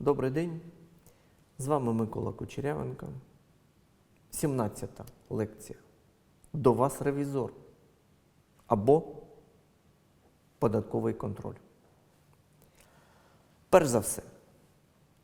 Добрий день. З вами Микола Кучерявенко. 17 лекція. До вас ревізор або податковий контроль. Перш за все,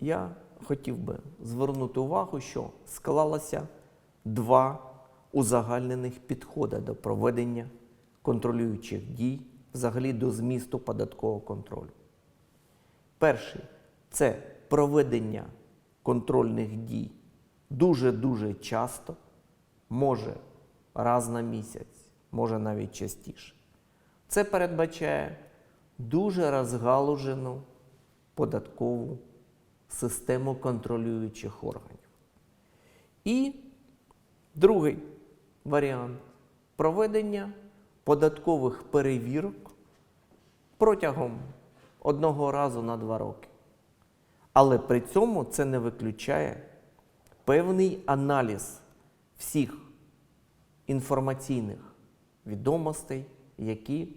я хотів би звернути увагу, що склалося два узагальнених підходи до проведення контролюючих дій взагалі до змісту податкового контролю. Перший це проведення контрольних дій дуже-дуже часто, може раз на місяць, може навіть частіше. Це передбачає дуже розгалужену податкову систему контролюючих органів. І другий варіант проведення податкових перевірок протягом одного разу на два роки. Але при цьому це не виключає певний аналіз всіх інформаційних відомостей, які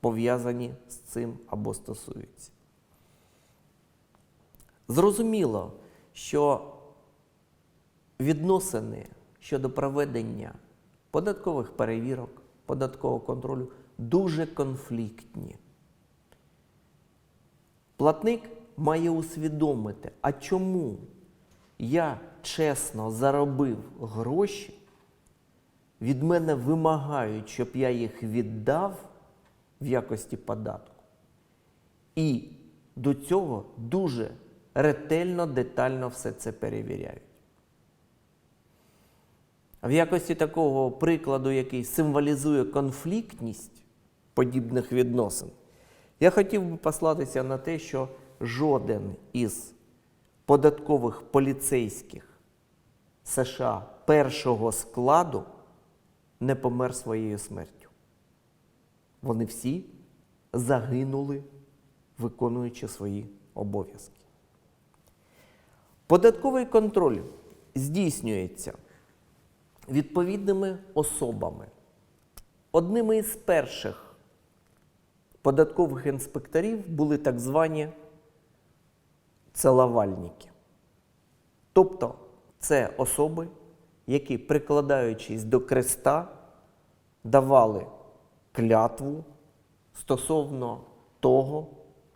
пов'язані з цим або стосуються. Зрозуміло, що відносини щодо проведення податкових перевірок, податкового контролю дуже конфліктні. Платник має усвідомити, а чому я чесно заробив гроші, від мене вимагають, щоб я їх віддав в якості податку. І до цього дуже ретельно, детально все це перевіряють. В якості такого прикладу, який символізує конфліктність подібних відносин, я хотів би послатися на те, що жоден із податкових поліцейських США першого складу не помер своєю смертю. Вони всі загинули, виконуючи свої обов'язки. Податковий контроль здійснюється відповідними особами. Одними із перших податкових інспекторів були так звані целовальники. Тобто це особи, які, прикладаючись до креста, давали клятву стосовно того,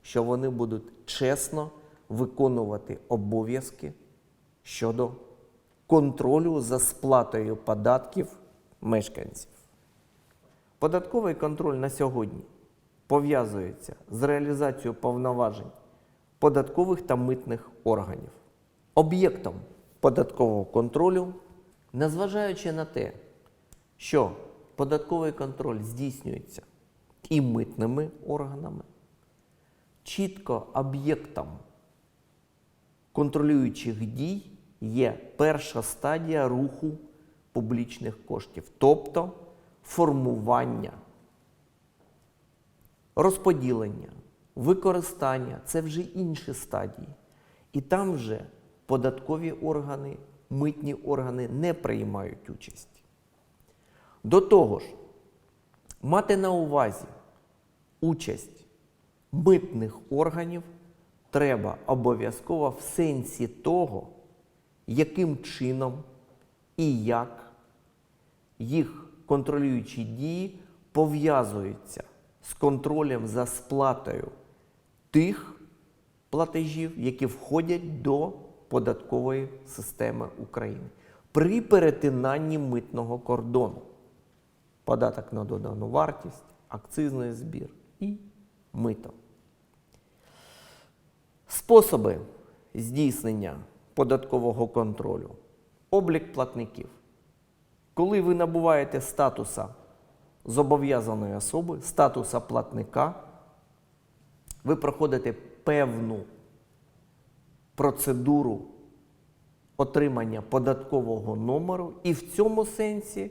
що вони будуть чесно виконувати обов'язки щодо контролю за сплатою податків мешканців. Податковий контроль на сьогодні пов'язується з реалізацією повноважень податкових та митних органів. Об'єктом податкового контролю, незважаючи на те, що податковий контроль здійснюється і митними органами, чітко об'єктом контролюючих дій є перша стадія руху публічних коштів, тобто формування, розподілення, використання це вже інші стадії. І там вже податкові органи, митні органи не приймають участь. До того ж, мати на увазі участь митних органів треба обов'язково в сенсі того, яким чином і як їх контролюючі дії пов'язуються з контролем за сплатою тих платежів, які входять до податкової системи України при перетинанні митного кордону. Податок на додану вартість, акцизний збір і мито. Способи здійснення податкового контролю. Облік платників. Коли ви набуваєте статуса зобов'язаної особи, статуса платника, ви проходите певну процедуру отримання податкового номеру, і в цьому сенсі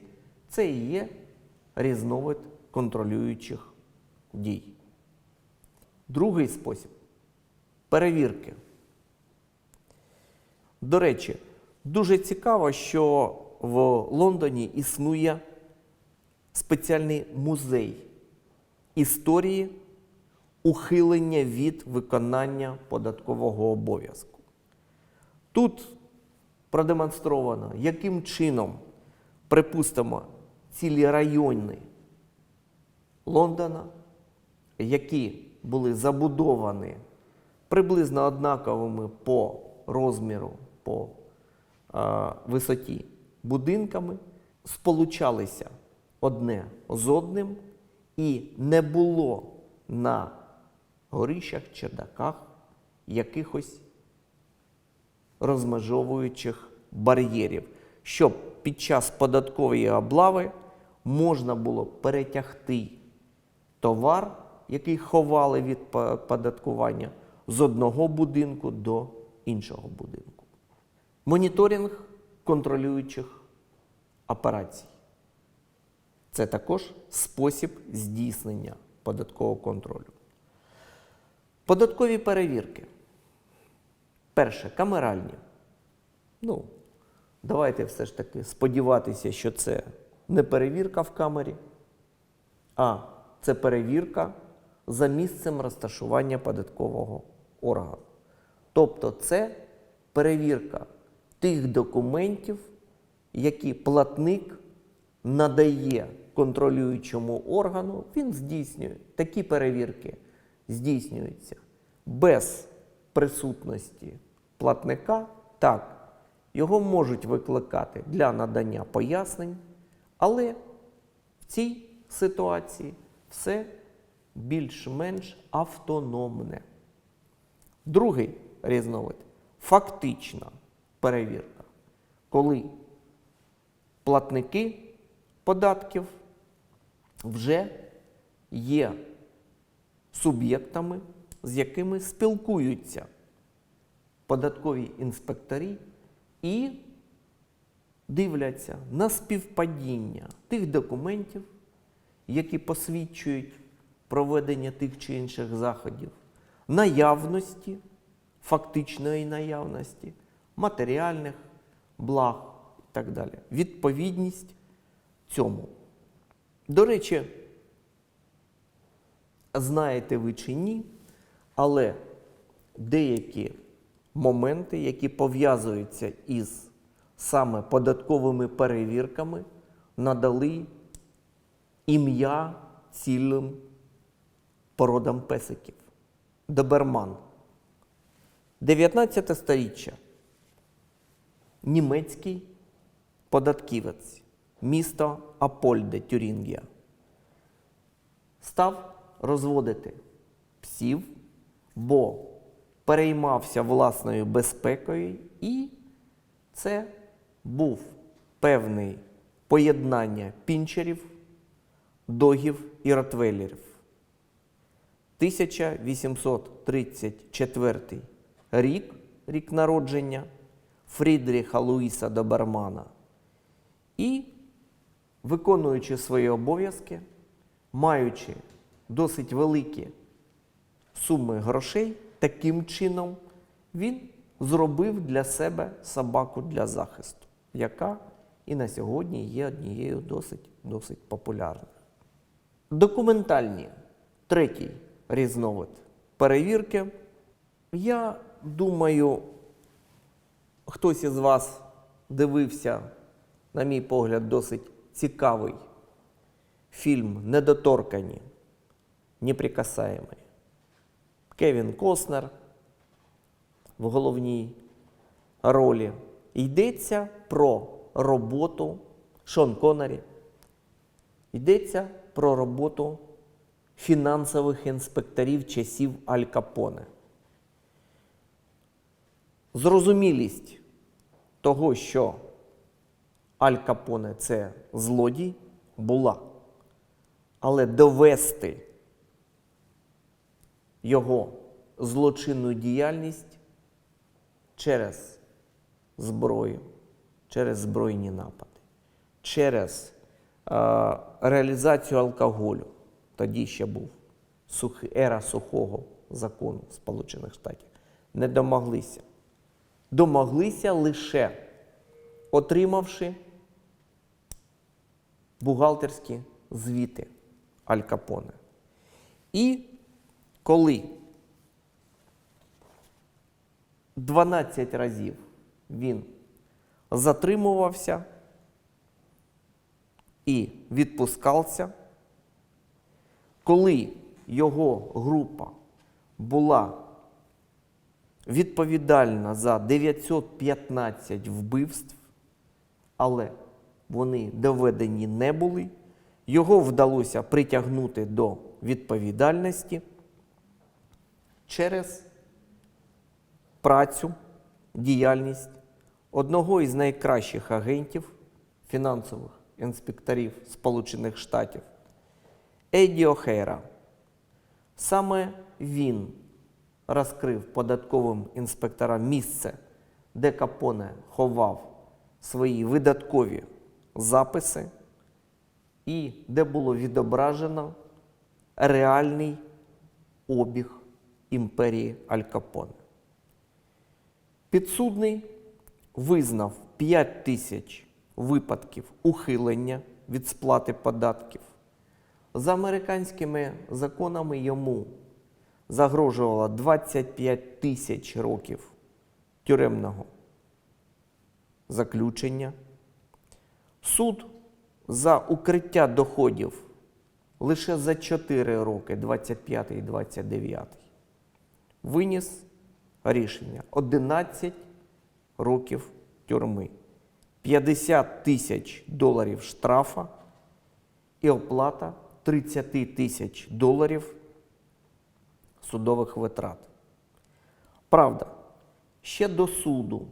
це і є різновид контролюючих дій. Другий спосіб перевірки. До речі, дуже цікаво, що в Лондоні існує спеціальний музей історії ухилення від виконання податкового обов'язку. Тут продемонстровано, яким чином, припустимо, цілі райони Лондона, які були забудовані приблизно однаковими по розміру, по е, висоті будинками, сполучалися одне з одним, і не було на горищах, чердаках якихось розмежовуючих бар'єрів, щоб під час податкової облави можна було перетягти товар, який ховали від по- податкування, з одного будинку до іншого будинку. Моніторинг контролюючих операцій. Це також спосіб здійснення податкового контролю. Податкові перевірки. Перше, камеральні. Ну, давайте все ж таки сподіватися, що це не перевірка в камері, а це перевірка за місцем розташування податкового органу. Тобто це перевірка тих документів, які платник надає контролюючому органу, він здійснює. Такі перевірки здійснюються без присутності платника. Так, його можуть викликати для надання пояснень, але в цій ситуації все більш-менш автономне. Другий різновид фактична перевірка, коли платники податків вже є суб'єктами, з якими спілкуються податкові інспекторі і дивляться на співпадіння тих документів, які посвідчують проведення тих чи інших заходів, наявності, фактичної наявності, матеріальних благ і так далі. Відповідність цьому. До речі, знаєте ви чи ні, але деякі моменти, які пов'язуються із саме податковими перевірками, надали ім'я цілим породам песиків. Доберман. 19 сторіччя. Німецький податківець, місто Апольде, Тюрінгія. Став розводити псів, бо переймався власною безпекою, і це був певний поєднання пінчерів, догів і ротвейлерів. 1834 рік, рік народження Фрідріха Луїса Добермана. І, виконуючи свої обов'язки, маючи досить великі суми грошей, таким чином він зробив для себе собаку для захисту, яка і на сьогодні є однією досить, досить популярних. Документальні третій різновид перевірки. Я думаю, хтось із вас дивився, на мій погляд, досить цікавий фільм Недоторкані, неприкасаємий. Кевін Костнер в головній ролі. Йдеться про роботу Шон Коннері. Йдеться про роботу фінансових інспекторів часів Аль Капоне. Зрозумілість того, що Аль Капоне це злодій, була. Але довести його злочинну діяльність через зброю, через збройні напади, через е, реалізацію алкоголю. Тоді ще був сух, ера сухого закону Сполучених Штатів. Не домоглися. Домоглися лише отримавши бухгалтерські звіти Аль Капоне. І коли? 12 разів він затримувався і відпускався, коли його група була відповідальна за 915 вбивств, але вони доведені не були, його вдалося притягнути до відповідальності через працю, діяльність одного із найкращих агентів фінансових інспекторів Сполучених Штатів Еді Охейра. Саме він розкрив податковим інспекторам місце, де Капоне ховав свої видаткові записи і де було відображено реальний обіг імперії Аль Капоне. Підсудний визнав 5 тисяч випадків ухилення від сплати податків. За американськими законами йому загрожувало 25 тисяч років тюремного заключення. Суд за укриття доходів лише за 4 роки, 25 і 29, виніс рішення 11 років тюрми, 50 тисяч доларів штрафа і оплата 30 тисяч доларів судових витрат. Правда, ще до суду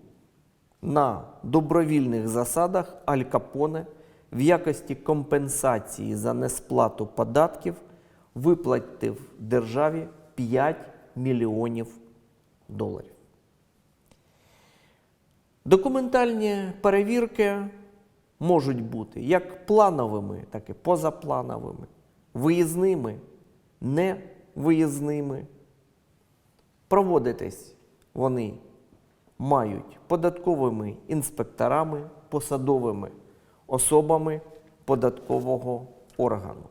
на добровільних засадах Аль Капоне в якості компенсації за несплату податків виплатив державі 5 мільйонів доларів. Документальні перевірки можуть бути як плановими, так і позаплановими, виїзними, невиїзними. Проводитись вони мають податковими інспекторами, посадовими особами податкового органу.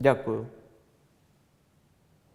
Дякую